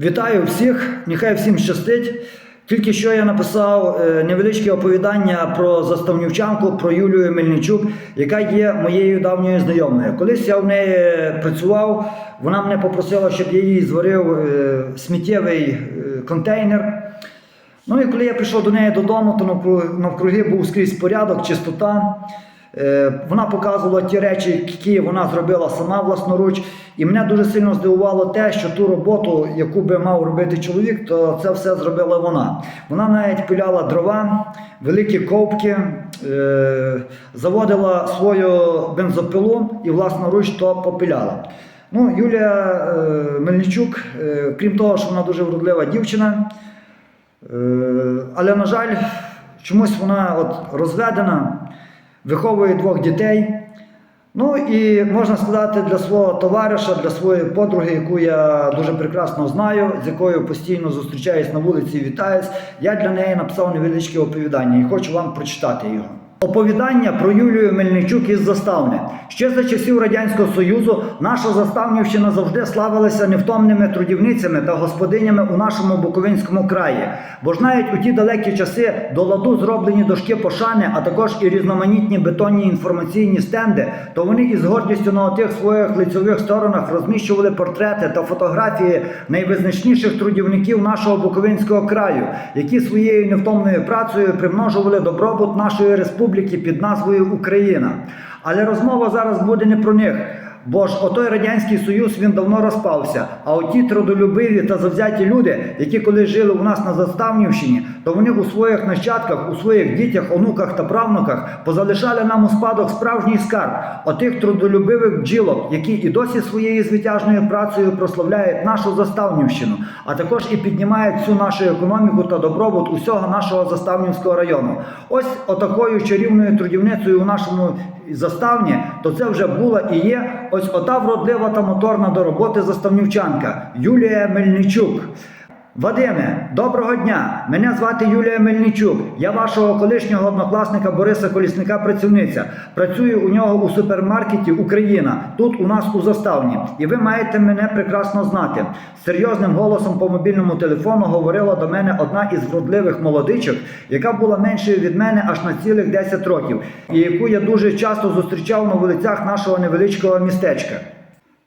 Вітаю всіх, нехай всім щастить. Тільки що я написав е, невеличке оповідання про заставнівчанку, про Юлію Мельничук, яка є моєю давньою знайомою. Колись я в неї працював, вона мене попросила, щоб я їй зварив е, сміттєвий е, контейнер. Ну і коли я прийшов до неї додому, то навкруги, був скрізь порядок, чистота. Вона показувала ті речі, які вона зробила сама власноруч. І мене дуже сильно здивувало те, що ту роботу, яку би мав робити чоловік, то це все зробила вона. Вона навіть пиляла дрова, великі ковпки, е, заводила свою бензопилу і власноруч то попиляла. Ну, Юлія е, Мельничук, е, крім того, що вона дуже вродлива дівчина, Але, на жаль, чомусь вона от розведена, виховує двох дітей. Ну і можна сказати, для свого товариша, для своєї подруги, яку я дуже прекрасно знаю, з якою постійно зустрічаюсь на вулиці і вітаюсь, я для неї написав невеличке оповідання і хочу вам прочитати його. Оповідання про Юлію Мельничук із заставни. Ще за часів Радянського Союзу наша заставнівщина завжди славилася невтомними трудівницями та господинями у нашому Буковинському краї. Бо ж навіть у ті далекі часи до ладу зроблені дошки пошани, а також і різноманітні бетонні інформаційні стенди, то вони із гордістю на отих своїх лицьових сторонах розміщували портрети та фотографії найвизначніших трудівників нашого Буковинського краю, які своєю невтомною працею примножували добробут нашої республіки під назвою Україна. Але розмова зараз буде не про них. Бо ж отой Радянський Союз він давно розпався. А оті трудолюбиві та завзяті люди, які коли жили у нас на Заставнівщині, то вони у своїх нащадках, у своїх дітях, онуках та правнуках позалишали нам у спадок справжній скарб отих трудолюбивих бджілок, які і досі своєю звитяжною працею прославляють нашу Заставнівщину, а також і піднімають всю нашу економіку та добробут усього нашого Заставнівського району. Ось отакою чарівною трудівницею у нашому заставні, то це вже була і є ось ота вродлива та моторна до роботи заставнівчанка Юлія Мельничук. Вадиме, доброго дня! Мене звати Юлія Мельничук. Я вашого колишнього однокласника Бориса Колісника працівниця. Працюю у нього у супермаркеті Україна, тут у нас у заставні. І ви маєте мене прекрасно знати. Серйозним голосом по мобільному телефону говорила до мене одна із вродливих молодичок, яка була меншою від мене аж на цілих 10 років, і яку я дуже часто зустрічав на вулицях нашого невеличкого містечка.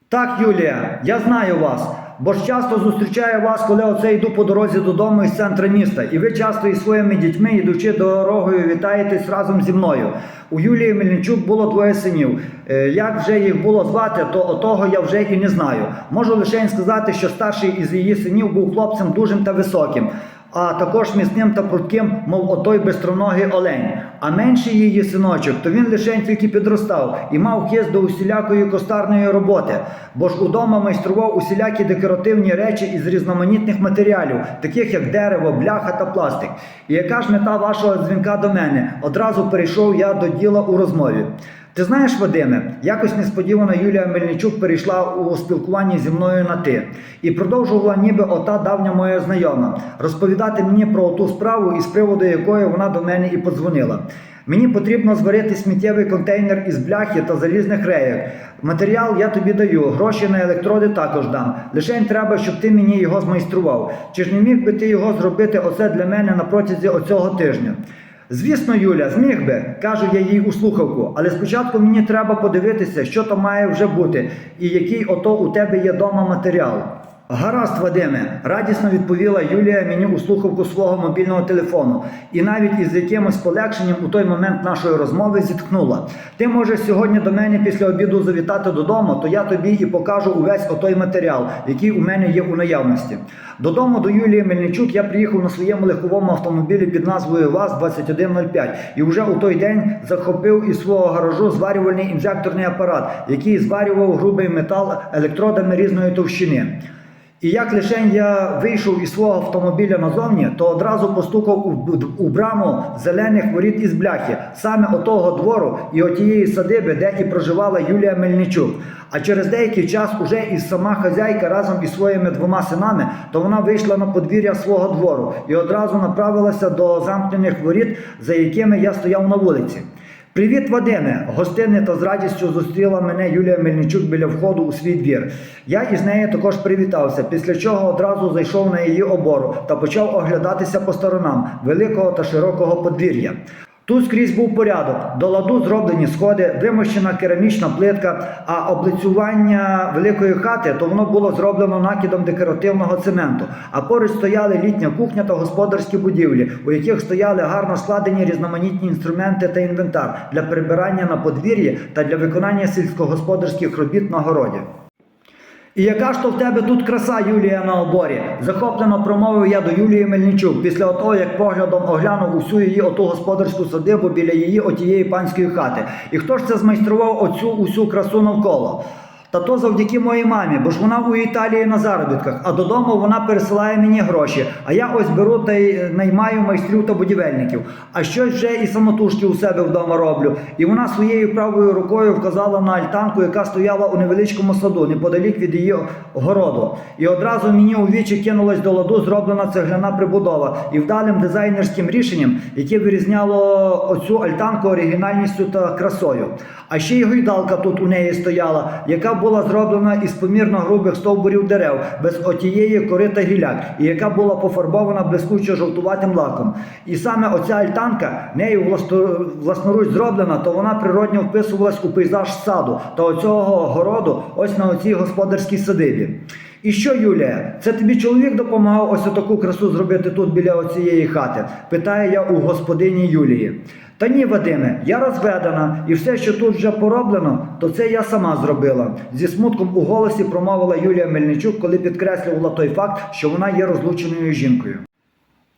Так, Юлія, я знаю вас, бо ж часто зустрічаю вас, коли оце йду по дорозі додому із центра міста, і ви часто із своїми дітьми, йдучи дорогою, вітаєтесь разом зі мною. У Юлії Мельничук було двоє синів. Е, Як вже їх було звати, то отого я вже і не знаю. Можу лише сказати, що старший із її синів був хлопцем дужим та високим. А також міцним та прутким, мов отой бистроногий олень. А менший її синочок, то він лише тільки підростав і мав хист до усілякої костарної роботи, бо ж удома майстрував усілякі декоративні речі із різноманітних матеріалів, таких як дерево, бляха та пластик. І яка ж мета вашого дзвінка до мене? Одразу перейшов я до діла у розмові. Ти знаєш, Вадиме, якось несподівано Юлія Мельничук перейшла у спілкуванні зі мною на ти і продовжувала, ніби ота давня моя знайома, розповідати мені про ту справу, із приводу якої вона до мене і подзвонила. Мені потрібно зварити сміттєвий контейнер із бляхи та залізних рейок. Матеріал я тобі даю, гроші на електроди також дам. Лише треба, щоб ти мені його змайстрував. Чи ж не міг би ти його зробити оце для мене на протязі оцього тижня? Звісно, Юля, зміг би, кажу я їй у слухавку, але спочатку мені треба подивитися, що то має вже бути, і який ото у тебе є дома матеріал. Гаразд, Вадиме, радісно відповіла Юлія мені у слухавку свого мобільного телефону, і навіть із якимось полегшенням у той момент нашої розмови зітхнула. Ти можеш сьогодні до мене після обіду завітати додому, то я тобі і покажу увесь отой матеріал, який у мене є у наявності. Додому до Юлії Мельничук я приїхав на своєму легковому автомобілі під назвою ВАЗ-2105 і вже у той день захопив із свого гаражу зварювальний інжекторний апарат, який зварював грубий метал електродами різної товщини. І як лише я вийшов із свого автомобіля назовні, то одразу постукав у, у браму зелених воріт із бляхи, саме отого двору і отієї садиби, де і проживала Юлія Мельничук. А через деякий час уже і сама хазяйка разом із своїми двома синами, то вона вийшла на подвір'я свого двору і одразу направилася до замкнених воріт, за якими я стояв на вулиці. Привіт, Вадиме! Гостинне та з радістю зустріла мене Юлія Мельничук біля входу у свій двір. Я із нею також привітався, після чого одразу зайшов на її обору та почав оглядатися по сторонам великого та широкого подвір'я. Тут скрізь був порядок, до ладу зроблені сходи, вимощена керамічна плитка, а облицювання великої хати то воно було зроблено накидом декоративного цементу. А поруч стояли літня кухня та господарські будівлі, у яких стояли гарно складені різноманітні інструменти та інвентар для прибирання на подвір'ї та для виконання сільськогосподарських робіт на городі. І яка ж то в тебе тут краса, Юлія, на оборі? Захоплено промовив я до Юлії Мельничук після того, як поглядом оглянув усю її оту господарську садибу біля її отієї панської хати. І хто ж це змайстрував оцю усю красу навколо? Та то завдяки моїй мамі, бо ж вона у Італії на заробітках, а додому вона пересилає мені гроші. А я ось беру та й наймаю майстрів та будівельників. А щось вже і самотужки у себе вдома роблю. І вона своєю правою рукою вказала на альтанку, яка стояла у невеличкому саду, неподалік від її городу. І одразу мені у вічі кинулась до ладу зроблена цегляна прибудова і вдалим дизайнерським рішенням, яке вирізняло оцю альтанку оригінальністю та красою. А ще й гойдалка тут у неї стояла, яка була зроблена із помірно грубих стовбурів дерев, без отієї кори та гіляк, і яка була пофарбована блискучо жовтуватим лаком. І саме оця альтанка нею власноруч зроблена, то вона природньо вписувалась у пейзаж саду та оцього городу, ось на оцій господарській садибі. І що, Юлія, це тобі чоловік допомагав ось таку красу зробити тут біля оцієї хати? питає я у господині Юлії. Та ні, Вадиме, я розведена, і все, що тут вже пороблено, то це я сама зробила. Зі смутком у голосі промовила Юлія Мельничук, коли підкреслювала той факт, що вона є розлученою жінкою.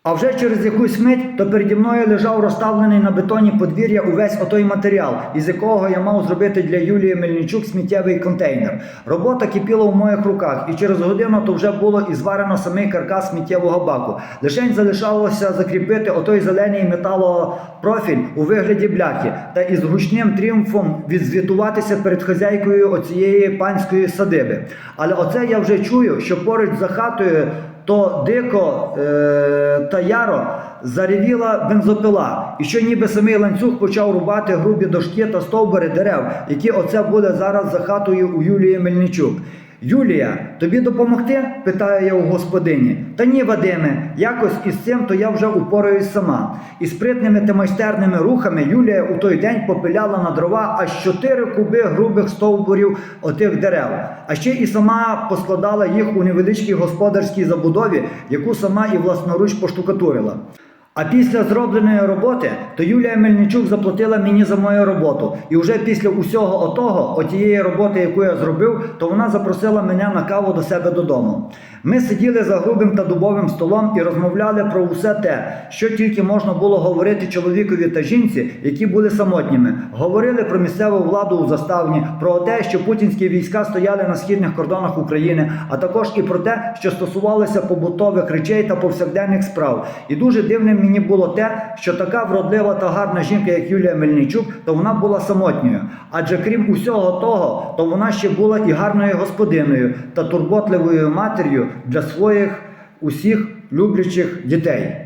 А вже через якусь мить то переді мною лежав розставлений на бетоні подвір'я увесь отой матеріал, із якого я мав зробити для Юлії Мельничук сміттєвий контейнер. Робота кипіла у моїх руках, і через годину то вже було і зварено самий каркас сміттєвого баку. Лишень залишалося закріпити отой зелений металопрофіль у вигляді бляхи та із гучним тріумфом відзвітуватися перед хазяйкою оцієї панської садиби. Але оце я вже чую, що поруч за хатою то дико е, та яро заревіла бензопила, і що ніби самий ланцюг почав рубати грубі дошки та стовбури дерев, які оце буде зараз за хатою у Юлії Мельничук. Юлія, тобі допомогти? питаю я у господині. Та ні, Вадиме, якось із цим то я вже упораюсь сама. І спритними та майстерними рухами Юлія у той день попиляла на дрова аж чотири куби грубих стовбурів отих дерев. А ще і сама поскладала їх у невеличкій господарській забудові, яку сама і власноруч поштукатурила. А після зробленої роботи, то Юлія Мельничук заплатила мені за мою роботу. І вже після усього отого, отієї роботи, яку я зробив, то вона запросила мене на каву до себе додому. Ми сиділи за грубим та дубовим столом і розмовляли про усе те, що тільки можна було говорити чоловікові та жінці, які були самотніми. Говорили про місцеву владу у заставні, про те, що путінські війська стояли на східних кордонах України, а також і про те, що стосувалося побутових речей та повсякденних справ. І дуже дивним мені було те, що така вродлива та гарна жінка, як Юлія Мельничук, то вона була самотньою. Адже крім усього того, то вона ще була і гарною господиною та турботливою матір'ю для своїх усіх люблячих дітей.